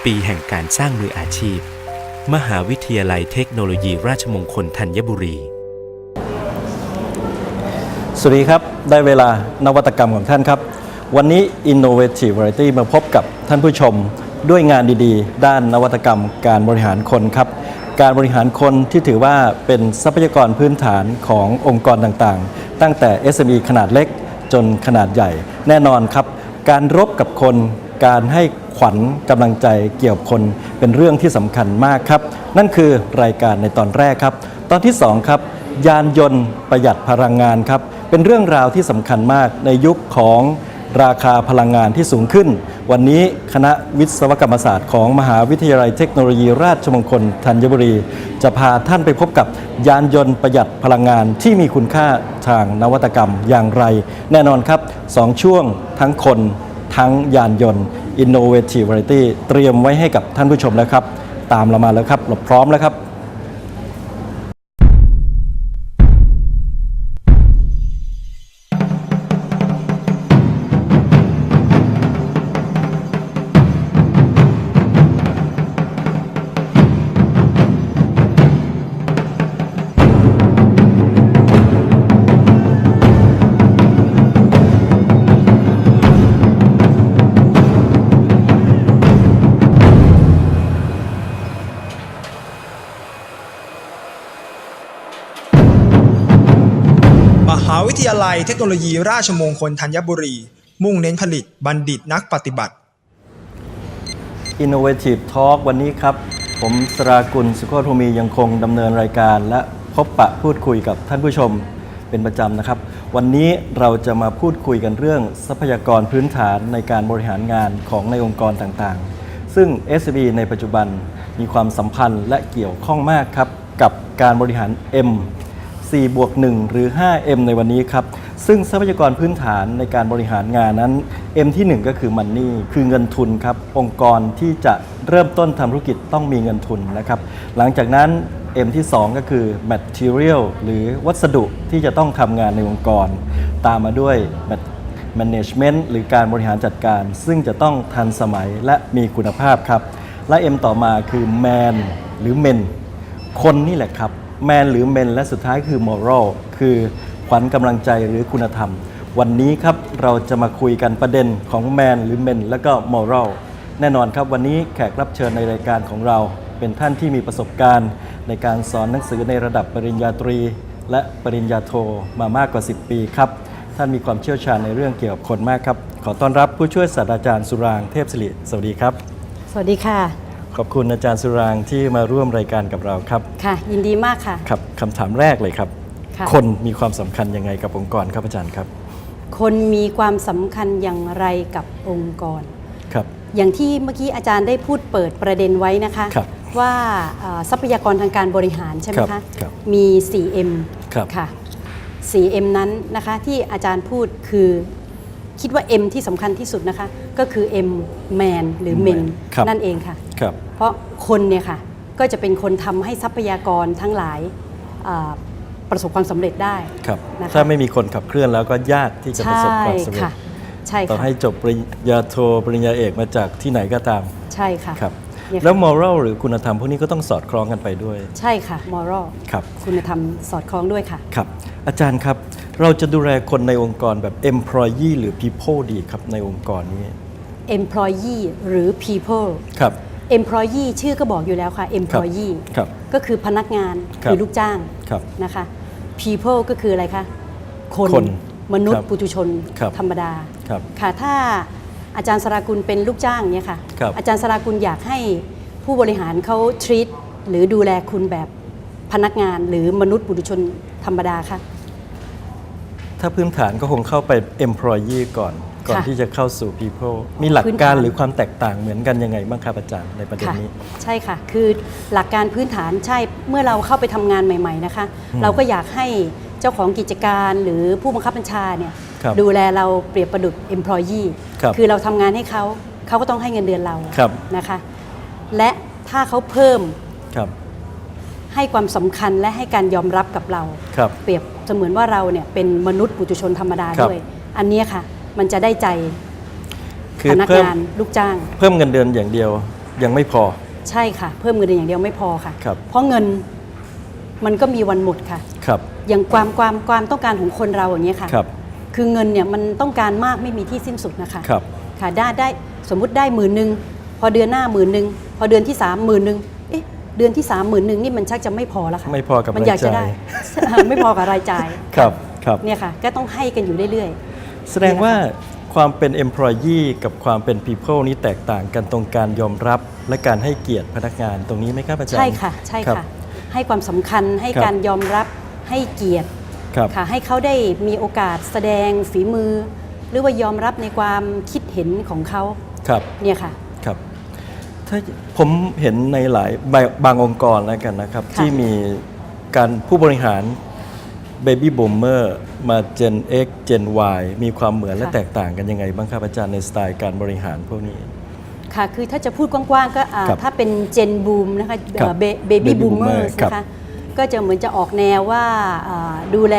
10ปีแห่งการสร้างมืออาชีพ มหาวิทยาลัยเทคโนโลยีราชมงคลธัญบุรี สวัสดีครับ ได้เวลานวัตกรรมของท่านครับ วันนี้ Innovative Variety มาพบกับท่านผู้ชมด้วยงานดีๆ ด้านนวัตกรรมการบริหารคนครับ การบริหารคนที่ถือว่าเป็นทรัพยากรพื้นฐานขององค์กรต่างๆ ตั้งแต่ SME ขนาดเล็กจนขนาดใหญ่ แน่นอนครับ การรบกับคนการให้ขวัญกำลังใจเกี่ยวคนเป็นเรื่องที่สำคัญมากครับ นั่นคือรายการในตอนแรกครับ ตอนที่สองครับยานยนต์ประหยัดพลังงานครับ เป็นเรื่องราวที่สำคัญมากในยุคของราคาพลังงานที่สูงขึ้น วันนี้คณะวิศวกรรมศาสตร์ของมหาวิทยาลัยเทคโนโลยีราชมงคลธัญบุรี จะพาท่านไปพบกับยานยนต์ประหยัดพลังงานที่มีคุณค่าทางนวัตกรรมอย่างไร แน่นอนครับสองช่วงทั้งคนทั้งยานยนต์ Innovative Variety เตรียมไว้ให้กับท่านผู้ชมแล้วครับ ตามเรามาแล้วครับเราพร้อมแล้วครับ ลัยเทคโนโลยีราชมงคลธัญบุรี มุ่งเน้นผลิตบัณฑิตนักปฏิบัติ Innovative Talk วันนี้ครับ ผมสรากุลสุขโทมียังคงดำเนินรายการ และพบปะพูดคุยกับท่านผู้ชมเป็นประจำนะครับ วันนี้เราจะมาพูดคุยกันเรื่องทรัพยากรพื้นฐานในการบริหารงานของในองค์กรต่างๆ ซึ่ง SB ในปัจจุบันมีความสัมพันธ์และเกี่ยวข้องมากครับ กับการบริหาร M 4บวก1หรือ 5M ในวันนี้ครับ ซึ่งทรัพยากรพื้นฐานในการบริหารงานนั้น M ที่ 1 ก็คือมันนี่คือเงินทุนครับ องค์กรที่จะเริ่มต้นทำธุรกิจต้องมีเงินทุนนะครับ หลังจากนั้น M ที่ 2 ก็คือ material หรือวัสดุที่จะต้องทำงานในองค์กร ตามมาด้วย management หรือการบริหารจัดการ ซึ่งจะต้องทันสมัยและมีคุณภาพครับ และ M ต่อมาคือ man หรือ men คนนี่แหละครับ แมนหรือเมนและสุดท้ายคือ moral คือขวัญกำลังใจหรือคุณธรรม วันนี้ครับเราจะมาคุยกันประเด็นของแมนหรือเมนและก็ moral แน่นอนครับวันนี้แขกรับเชิญในรายการของเรา เป็นท่านที่มีประสบการณ์ ในการสอนหนังสือในระดับปริญญาตรี และปริญญาโทมามากกว่า 10 ปีครับ ท่านมีความเชี่ยวชาญในเรื่องเกี่ยวกับคนมากครับ ขอต้อนรับผู้ช่วยศาสตราจารย์สุรางเทพศิริสวัสดีครับ สวัสดีค่ะ ขอบคุณอาจารย์สุรางค์ที่มาร่วมรายการกับเราครับ ค่ะ ยินดีมากค่ะ ครับคำถามแรกเลยครับ ค่ะ คนมีความสำคัญยังไงกับองค์กรครับอาจารย์ครับ คนมีความสำคัญอย่างไรกับองค์กร ครับ อย่างที่เมื่อกี้อาจารย์ได้พูดเปิดประเด็นไว้นะคะ ครับว่าเอ่อทรัพยากรทางการบริหารใช่ไหมครัคะบครับมี 4M ครับ ค่ะ 4M นั้นนะคะที่อาจารย์พูดคือคิดว่า M ที่สำคัญที่สุดนะคะ ก็คือ M man หรือ men ครับ นั่นเองค่ะ ครับ เพราะคนเนี่ยค่ะก็จะเป็นคนทำให้ทรัพยากรทั้งหลายเอ่อประสบความสำเร็จได้ครับนะคะถ้าไม่มีคนขับเคลื่อนแล้วก็ยากที่จะประสบความสำเร็จค่ะใช่ต่อค่ะให้จบปริญญาโทปริญญาเอกมาจากที่ไหนก็ตาม ใช่ค่ะครับเนี่ยค่ะแล้ว moral หรือคุณธรรมพวกนี้ก็ต้องสอดคล้องกันไปด้วย ใช่ค่ะ moral ครับคุณธรรมสอดคล้องด้วยค่ะครับ อาจารย์ครับ เราจะดูแลคนในองค์กรแบบ employee หรือ people ดีครับในองค์กรนี้ employee หรือ people ครับ employee ชื่อก็บอกอยู่แล้วค่ะ employee ครับก็คือพนักงานครับหรือลูกจ้างครับนะคะ people ก็คืออะไรคะ คนคนมนุษครัย์บปุถุชนครับธรรมดาครับค่ะถ้าอาจารย์สรากุลเป็นลูกจ้างเนี่ยค่ะครับอาจารย์สรากุลอยากให้ผู้บริหารเขา treat หรือดูแลคุณแบบพนักงานหรือมนุษย์ปุถุชนธรรมดาคะถ้าพื้นฐานก็คงเข้าไป employee ก่อน ก่อนค่ะที่จะเข้าสู่ people มีหลักพื้นการฐานหรือความแตกต่างเหมือนกันยังไงบ้างครับอาจารย์ในประเด็นค่ะนี้ ใช่ค่ะ คือหลักการพื้นฐานใช่เมื่อเราเข้าไปทำงานใหม่ ๆนะคะ เราก็อยากให้เจ้าของกิจการหรือผู้บังคับบัญชาเนี่ยครับดูแลเราเปรียบประดุจ employee ครับอเราทำงานให้เขาเขาก็ต้องให้เงินเดือนเราครับนะคะ และถ้าเขาเพิ่มครับให้ความสำคัญและให้การยอมรับกับเราครับเปรียบเสมือนว่าเราเนี่ยเป็นมนุษย์ปุถุชนธรรมดาครับด้วย อันเนี้ยค่ะ มันจะได้ใจคือพนักเพิ่มงานลูกจ้าง เพิ่มเงินเดือนอย่างเดียวยังไม่พอ ใช่ค่ะ เพิ่มเงินเดือนอย่างเดียวไม่พอค่ะ ครับ เพราะเงินมันก็มีวันหมดค่ะ ครับ อย่างความความความต้องการของคนเราอย่างเงี้ยค่ะครับ คือเงินเนี่ยมันต้องการมากไม่มีที่สิ้นสุดนะคะครับ ค่ะได้ได้สมมุติได้หมื่นหนึ่งพอเดือนหน้าหมื่นหนึ่งพอเดือนที่สามหมื่นหนึ่งเอ๊ะเดือนที่สามหมื่นหนึ่งนี่มันชักจะไม่พอแล้วค่ะไม่พอกับมันอยากจะรายได้จ่าย ไม่พอกับรายจ่าย ครับ ครับ เนี่ยค่ะก็ต้องให้กันอยู่เรื่อย แสดงว่าความเป็น employee กับความเป็น people นี้แตกต่างกันตรงการยอมรับ และการให้เกียรติพนักงานตรงนี้ไหมครับอาๆจารย์ ใช่ค่ะ ใช่รับค่ะ ให้ความสำคัญให้ครับการยอมรับให้เกียรติครับค่ะให้เขาได้มีโอกาสแสดงฝีมือ หรือว่ายอมรับในความคิดเห็นของเขาครับเนี่ยค่ะครับถ้าผมเห็นในหลายบางบางองค์กรแล้วกันนะครับค่ะที่มีการผู้บริหาร Baby Boomer มา Gen X Gen Y มีความเหมือนและแตกต่างกันยังไงบ้างครับอาจารย์ในสไตล์การบริหารพวกนี้ ค่ะ คือถ้าจะพูดกว้างๆ ก็อ่าครับถ้าเป็นเจนบูมนะคะครับเบ Baby บี้บูมเมอ Boomer ร์ครับนะคะก็จะเหมือนจะออกแนวว่าอ่าดูแล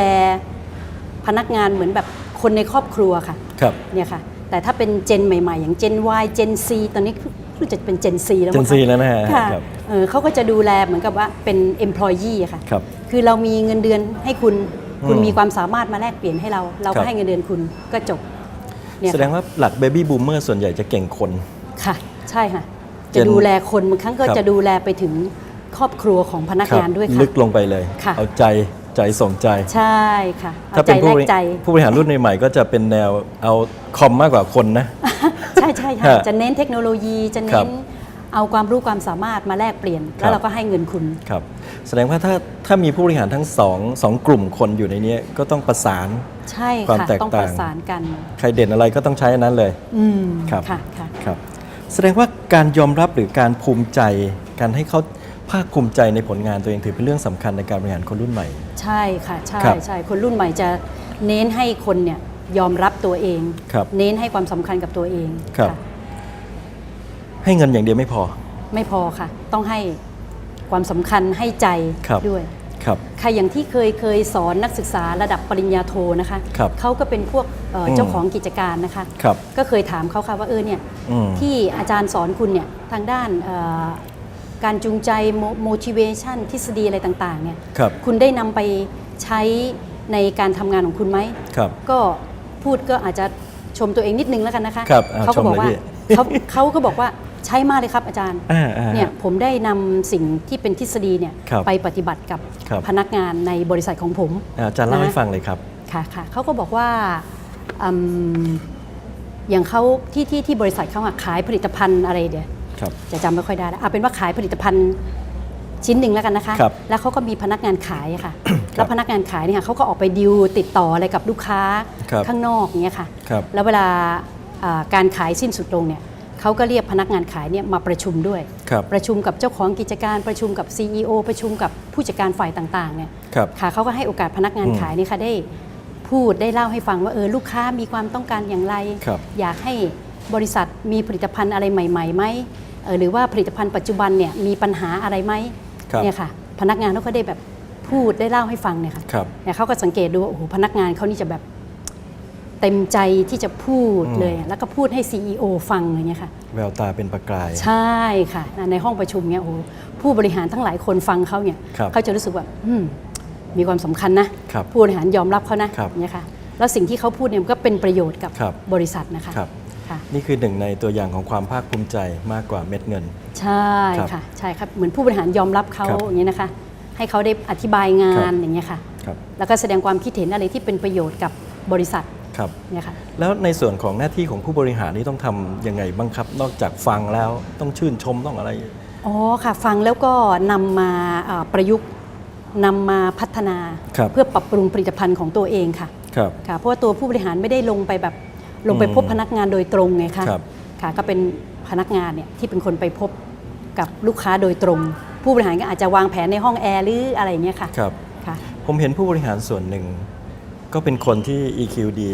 พนักงานเหมือนแบบคนในครอบครัวค่ะครับเนี่ยค่ะ แต่ถ้าเป็นเจนใหม่ ๆ อย่างเจน Y เจน C ตอนนี้รู้จะเป็นเจน C แล้วมั้ง Gen C แล้วนะฮะค่ะครับเออเขาก็จะดูแลเหมือนกับว่าเป็น employee อะค่ะ ครับ คือเรามีเงินเดือนให้คุณ คุณอืมมีความสามารถมาแลกเปลี่ยนให้เรา เราครัก็บให้เงินเดือนคุณก็จบเนี่ยแสดงค่ะว่าหลัก Baby Boomer ส่วนใหญ่จะเก่งคนค่ะ ใช่ค่ะเจจะนดูแลคนบางครั้งก็ครับจะดูแลไปถึงครอบครัวของพนักงานด้วยลึค่ะกลงไปเลยค่ะเอาใจใจส่งใจใช่ค่ะเอาถ้าใจเป็นแลผู้กบริใจผู้บริหารรุ่นใหม่ๆก็จะเป็นแนวเอาคอมมากกว่าคนนะ ใช่ใช่ค่ะฮะจะเน้นเทคโนโลยีจะครัเน้บนเอาความรู้ความสามารถมาแลกเปลี่ยนครัแล้บวเราก็ให้เงินคุณครับ แสดงว่าถ้าถ้ามีผู้บริหารทั้งสองสองกลุ่มคนอยู่ในนี้ก็ต้องประสาน ใช่ความค่ะแตกต้องต่างประสานกันใครเด่นอะไรก็ต้องใช้อันนั้นเลย อืมครับ ค่ะค่ะ ครับ แสดงว่าการยอมรับหรือการภูมิใจ การให้เขาภาคภูมิใจในผลงานตัวเองถือเป็นเรื่องสำคัญในการบริหารคนรุ่นใหม่ ใช่ค่ะใช่ครับใช่คนรุ่นใหม่จะเน้นให้คนเนี่ยยอมรับตัวเอง ครับเน้นให้ความสำคัญกับตัวเองครับะให้เงินอย่างเดียวไม่พอ ไม่พอค่ะ ต้องให้ ความสำคัญให้ใจครับ ด้วยครับ ค่ะอย่างที่เคยเคยสอนนักศึกษาระดับปริญญาโทนะคะครับเขาก็เป็นพวกเอ่ออมเจ้าของกิจการนะคะครับก็เคยถามเขาค่ะว่าเออเนี่ยอืมที่อาจารย์สอนคุณเนี่ยทางด้านเอ่อการจูงใจ mo- motivation ทฤษฎีอะไรต่างๆเนี่ยครับ คุณได้นำไปใช้ในการทำงานของคุณไหม ครับ ก็พูดก็อาจจะชมตัวเองนิดนึงแล้วกันนะคะครับอ่าเขาก็บอกว่าชมเลยพี่ เขาเขาก็บอกว่าใช้มากเลยครับอาจารย์ อ่าอ่า เนี่ยผมได้นำสิ่งที่เป็นทฤษฎีเนี่ยครับไปปฏิบัติกับครับ พนักงานในบริษัทของผมอาอาจารย์เล่าให้นะฟังเลยครับ ค่ะค่ะเขาก็บอกว่าอืมอย่างเขาที่ที่ที่บริษัทเขาอะขายผลิตภัณฑ์อะไรเดี๋ยวครับ จะจำไม่ค่อยได้แล้วเอาเป็นว่าขายผลิตภัณฑ์ชิ้นหนึ่งแล้วกันนะคะ ครับแล้วเขาก็มีพนักงานขายอะค่ะแล้วพนักงานขายเนี่ยเขาก็ออกไปดิวติดต่ออะไรกับลูกค้าครับ ข้างนอกอย่างเงี้ยค่ะ ครับ แล้วเวลาอ่าการขายสิ้นสุดลงเนี่ย เขาก็เรียกพนักงานขายเนี่ยมาประชุมด้วยครับประชุมกับเจ้าของกิจการประชุมกับ CEO ประชุมกับผู้จัดการฝ่ายต่างๆเนี่ยครับค่ะเขาก็ให้โอกาสพนักงานอืมขายนี่ค่ะได้พูดได้เล่าให้ฟังว่าเออลูกค้ามีความต้องการอย่างไรครับอยากให้บริษัทมีผลิตภัณฑ์อะไรใหม่ๆไหมเออหรือว่าผลิตภัณฑ์ปัจจุบันเนี่ยมีปัญหาอะไรไหมครับเนี่ยค่ะพนักงานเขาก็ได้แบบพูดได้เล่าให้ฟังเนี่ยค่ะครับเนี่ยเขาก็สังเกตดูว่าโอ้โหพนักงานเขานี่จะแบบ เต็มใจที่จะพูดอืมเลยอะแล้วก็พูดให้ CEO ฟังอะไรเงี้ยค่ะ แววตาเป็นประกาย ใช่ค่ะ ในห้องประชุมเนี่ยโอ้โหผู้บริหารทั้งหลายคนฟังเขาเนี่ยครับเขาจะรู้สึกว่าอืมมีความสำคัญนะครับผู้บริหารยอมรับเขานะครับเนี่ยค่ะแล้วสิ่งที่เขาพูดเนี่ยมันก็เป็นประโยชน์กับครับบริษัทนะคะครับค่ะนี่คือหนึ่งในตัวอย่างของความภาคภูมิใจมากกว่าเม็ดเงิน ใช่ครับค่ะใช่ครับเหมือนผู้บริหารยอมรับเขาครับอย่างเงี้ยนะคะ ให้เขาได้อธิบายงาครันบอย่างเงี้ยค่ะครับแล้วก็แสดงความคิดเห็นอะไรที่เป็นประโยชน์กับบริษัท ครับเนี่ยค่ะแล้วในส่วนของหน้าที่ของผู้บริหารนี่ต้องทำยังไงบ้างครับ นอกจากฟังแล้วต้องชื่นชมต้องอะไร อ๋อค่ะฟังแล้วก็นำมาเอ่อประยุกต์นำมาพัฒนาครับเพื่อปรับปรุงผลิตภัณฑ์ของตัวเองค่ะครับค่ะเพราะว่าตัวผู้บริหารไม่ได้ลงไปแบบลงไปอืมพบพนักงานโดยตรงไงคะครับค่ะก็เป็นพนักงานเนี่ยที่เป็นคนไปพบกับลูกค้าโดยตรง ผู้บริหารก็อาจจะวางแผนในห้องแอร์หรืออะไรอย่างเงี้ยค่ะครับค่ะผมเห็นผู้บริหารส่วนหนึ่ง ก็เป็นคนที่ EQ ดี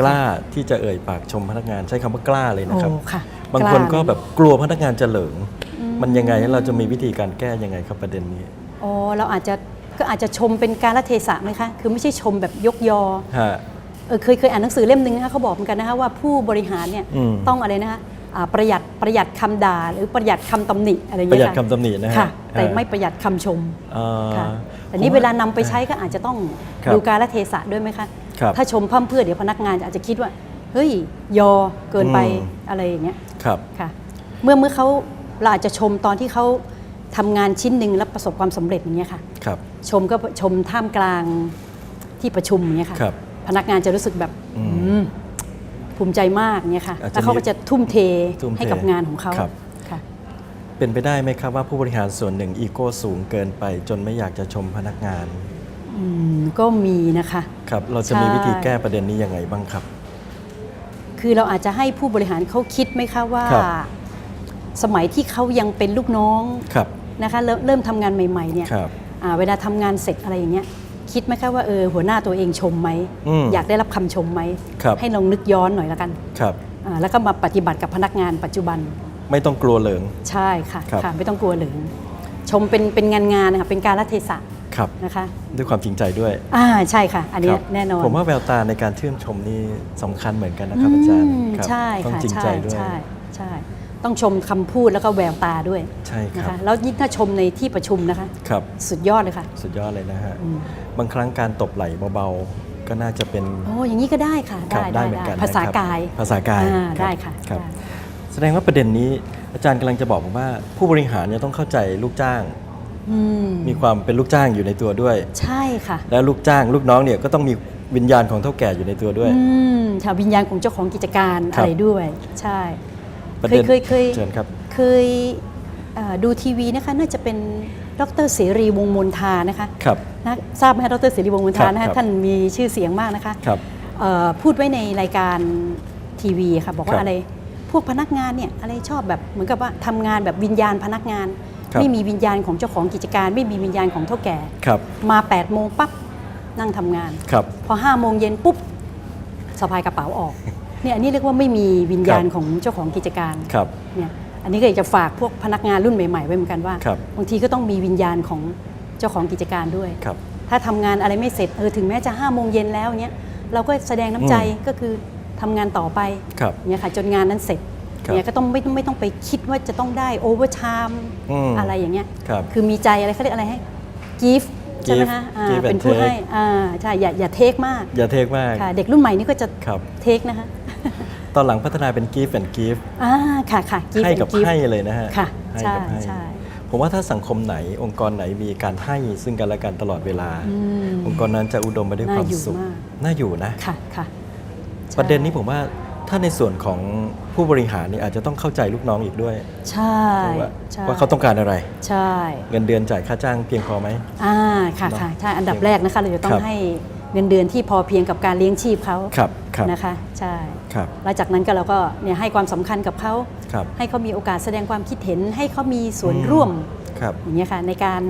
กล้าที่จะเอ่ยปากชมพนักงานใช้คำว่ากล้าเลยนะครับ โอ้ค่ะบางคนก็ล้าแบบกลัวพนักงานจะเหลิง มันยังไงเราจะมีวิธีการแก้ยังไงครับประเด็นนี้ อ๋อเราอาจจะก็อาจจะชมเป็นการละเทศะไหมคะ คือไม่ใช่ชมแบบยกยอ ฮะ เออเคยเคยอ่านหนังสือเล่มหนึ่งนะคะเขาบอกเหมือนกันนะคะว่าผู้บริหารเนี่ยอืม ต้องอะไรนะคะอ่า ประหยัดประหยัดคำด่าหรือประหยัดคำตำหนิอะไรอย่างประหเงี้ยัดยคำตำหนินะฮะค่ะแต่เออไม่ประหยัดคำชมเอ่อค่ะแต่นี้ผมเวลานำไปใช้ก็อาจจะต้องครับดูการละเทศะด้วยไหมคะครับถ้าชมพร่ำเพรื่อเดี๋ยวพนักงานอาจจะคิดว่าเฮ้ยยอเกินไปอืมอะไรอย่างเงี้ยครับค่ะเมื่อเมื่อเขาเราอาจจะชมตอนที่เขาทำงานชิ้นหนึ่งแล้วประสบความสำเร็จอย่างเงี้ยค่ะครับชมก็ชมท่ามกลางที่ประชุมอย่างเงี้ยค่ะครับพนักงานจะรู้สึกแบบอืมอืม ภูมิใจมากเนี่ยค่ะอาจจะแล้วเขาก็จะทุ่มเททุ่มเทให้กับงานของเขาครับ ค่ะ เป็นไปได้ไหมครับว่าผู้บริหารส่วนหนึ่งอีโก้สูงเกินไป จนไม่อยากจะชมพนักงานอืมก็มีนะคะ ครับ เราจะมีใช่ วิธีแก้ประเด็นนี้ยังไงบ้างครับ คือเราอาจจะให้ผู้บริหารเขาคิดไหมคะว่า ครับ สมัยที่เขายังเป็นลูกน้องครับนะคะเริ่มเริ่มทำงานใหม่ๆเนี่ยครับ อ่าเวลาทำงานเสร็จอะไรอย่างเงี้ย คิดไหมคะว่าเออหัวหน้าตัวเองชมไหมอืมอยากได้รับคำชมไหมครับให้ลองนึกย้อนหน่อยละกันครับอ่าแล้วก็มาปฏิบัติกับพนักงานปัจจุบัน ไม่ต้องกลัวเหลิงใช่ค่ะครับค่ะ ไม่ต้องกลัวเหลืองชมเป็นเป็นงานงานๆนะคะเป็นการละเทศะครับนะคะ ด้วยความจริงใจด้วยอ่าใช่ค่ะ อันเนี้คยรับแน่นอน ผมว่าแววตาในการชื่นชมนี่สำคัญเหมือนกันนะครับอาจารย์อืมครับใช่ต้องค่ะจริงใช่ใจด้วยใช่ใช่ ต้องชมคำพูดแล้วก็แววตาด้วยใช่คนะรับ คะแล้วยิ่งถ้าชมในที่ประชุมนะคะ ครับ สุดยอดเลยค่ะ สุดยอดเลยนะฮะ อืม บางครั้งการตบไหล่เบาๆ ก็น่าจะเป็นโอ้อย่างนี้ก็ได้ค่ะ ครับได้ได้เหมือนกันภาษานะครับกาย ภาษากายอ่ครับได้ค่ะครับ ได้ แสดงว่าประเด็นนี้อาจารย์กำลังจะบอกผมว่า ผู้บริหารเนี่ยต้องเข้าใจลูกจ้าง อืมมีความเป็นลูกจ้างอยู่ในตัวด้วย ใช่ค่ะ แล้วลูกจ้าง ลูกน้องเนี่ยก็ต้องมีวิญญาณของเท่าแก่อยู่ในตัวด้วย อืมค่ะวิญญาณของเจ้าของกิจการครับ อะไรด้วย ใช่ ประเด็นเคยเคยเชิญครับ เคยเอ่อดูทีวีนะคะน่าจะเป็นดรเสรีวงศ์มนทานะคะครับ นะทราบไหมคะดรเสรีวงศ์มนทาครับนะครัคะบ ท่านมีชื่อเสียงมากนะคะ ครับ เอ่อพูดไว้ในรายการทีวีค่ะบอกครัว่าบอะไรพวกพนักงานเนี่ยอะไรชอบแบบเหมือนกับว่าทำงานแบบวิญญาณพนักงาน ครับ ไม่มีวิญญาณของเจ้าของกิจการ ไม่มีวิญญาณของเท่าแก่ ครับมา8ปดโมงปั๊บนั่งทำงาน ครับ พอ5้าโมงเย็นปุ๊บสะพายกระเป๋าออก เนี่ยอันนี้เรียกว่าไม่มีวิญญาณครับของเจ้าของกิจการครับเนี่ยอันนี้ก็อยากจะฝากพวกพนักงานรุ่นใหม่ๆไว้เหมือนกันว่าครับบางทีก็ต้องมีวิญญาณของเจ้าของกิจการด้วย ครับ ถ้าทำงานอะไรไม่เสร็จเออถึงแม้จะ5้าโมงเย็นแล้วเนี้ยเราก็แสดงน้ำใจอืมก็คือทำงานต่อไปครับเนี่ยค่ะจนงานนั้นเสร็จครับเนี่ยก็ต้องไม่ต้องไม่ต้องไปคิดว่าจะต้องได้โอเวอร์ไทม์อืม อะไรอย่างเงี้ย ครับ คือมีใจอะไรเขาเรียกอะไรให้กิฟต์ใช่ไหม Give คะอ่า Give and เป็นผู้ take ให้อ่าใช่อย่าอย่าเทคมากอย่าเทคมาก ค่ะเด็กรุ่นใหม่นี่ก็จะครับ เทคนะคะ ตอนหลังพัฒนาเป็น give and give อ่าค่ะค่ะ give ให้ and กับ give ให้เลยนะฮะค่ะให้ใช่กับให้ใช่ ผมว่าถ้าสังคมไหนองค์กรไหนมีการให้ซึ่งกันและกันตลอดเวลา อืมองค์กรนั้นจะอุดมไปด้วยความน่าอยู่สุขมาก น่าอยู่นะ ค่ะค่ะใช่ประเด็นนี้ผมว่าถ้าในส่วนของผู้บริหารนี่อาจจะต้องเข้าใจลูกน้องอีกด้วย ใช่ว่าใช่ว่าเขาต้องการอะไร ใช่เงินเดือนจ่ายค่าจ้างเพียงพอไหม อ่าค่ะเนอะค่ะใช่อันดับแรกนะคะ เราจะต้อครังบให้เงินเดือนที่พอเพียงกับการเลี้ยงชีพเขาครับครับนะคะ ใช่ ครับแล้วจากนั้นก็เราก็เนี่ยให้ความสำคัญกับเขาครับให้เขามีโอกาสแสดงความคิดเห็น ให้เขามีส่วนอืมร่วมครับอย่างเงี้ยค่ะในการ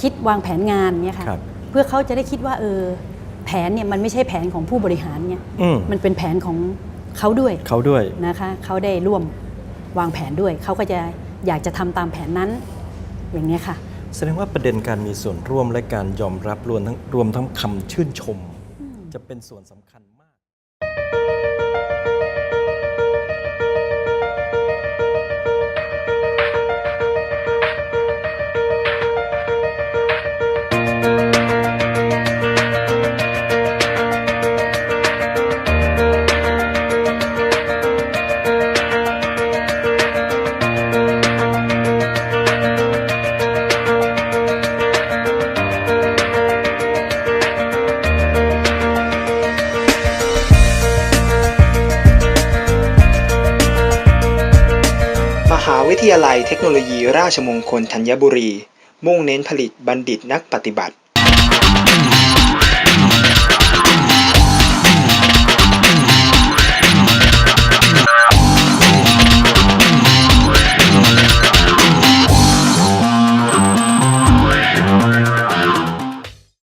คิดวางแผนงานเนี่ยค่ะครับเพื่อเขาจะได้คิดว่าเออแผนเนี่ยมันไม่ใช่แผนของผู้บริหารเนี่ยอืมมันเป็นแผนของเขาด้วยเขาด้วยนะคะเขาได้ร่วมวางแผนด้วย เขาก็จะอยากจะทำตามแผนนั้นอย่างเงี้ยค่ะ แสดงว่าประเด็นการมีส่วนร่วมและการยอมรับรวมทั้งรวมทั้งคำชื่นชม จะเป็นส่วนสำคัญ ทยาลัยเทคโนโลยีราชมงคลธัญบุรี มุ่งเน้นผลิตบัณฑิตนักปฏิบัติ